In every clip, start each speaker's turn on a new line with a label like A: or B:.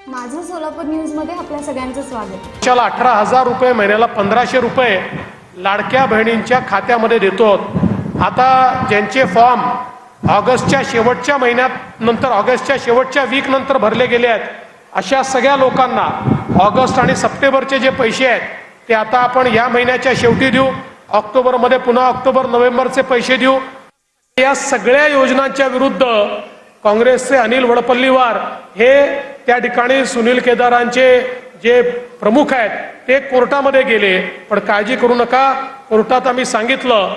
A: सोलापूर न्यूजमध्ये आपल्या सगळ्यांचं स्वागत.
B: पक्षाला अठरा हजार रुपये महिन्याला पंधराशे रुपये लाडक्या बहिणींच्या खात्यामध्ये देतो आता ज्यांचे फॉर्म ऑगस्टच्या शेवटच्या महिन्यात नंतर ऑगस्टच्या शेवटच्या वीक नंतर भरले गेले आहेत अशा सगळ्या लोकांना ऑगस्ट आणि सप्टेंबरचे जे पैसे आहेत ते आता आपण या महिन्याच्या शेवटी देऊ ऑक्टोबरमध्ये पुन्हा ऑक्टोबर नोव्हेंबरचे पैसे देऊ. या सगळ्या योजनांच्या विरुद्ध काँग्रेसचे अनिल वडपल्लीवार हे त्या ठिकाणी सुनील केदारांचे जे प्रमुख आहेत ते कोर्टामध्ये गेले. पण काळजी करू नका कोर्टात आम्ही सांगितलं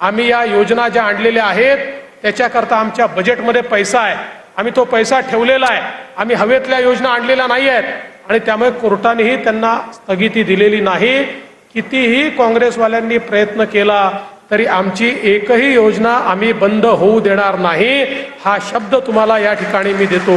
B: आम्ही या योजना ज्या आणलेल्या आहेत त्याच्याकरता आमच्या बजेटमध्ये पैसा आहे. आम्ही तो पैसा ठेवलेला आहे. आम्ही हवेतल्या योजना आणलेल्या नाही आहेत. आणि त्यामुळे कोर्टानेही त्यांना स्थगिती दिलेली नाही. कितीही काँग्रेसवाल्यांनी प्रयत्न केला तरी आमची एकही योजना आम्ही बंद होऊ देणार नाही. हा शब्द तुम्हाला या ठिकाणी मी देतो.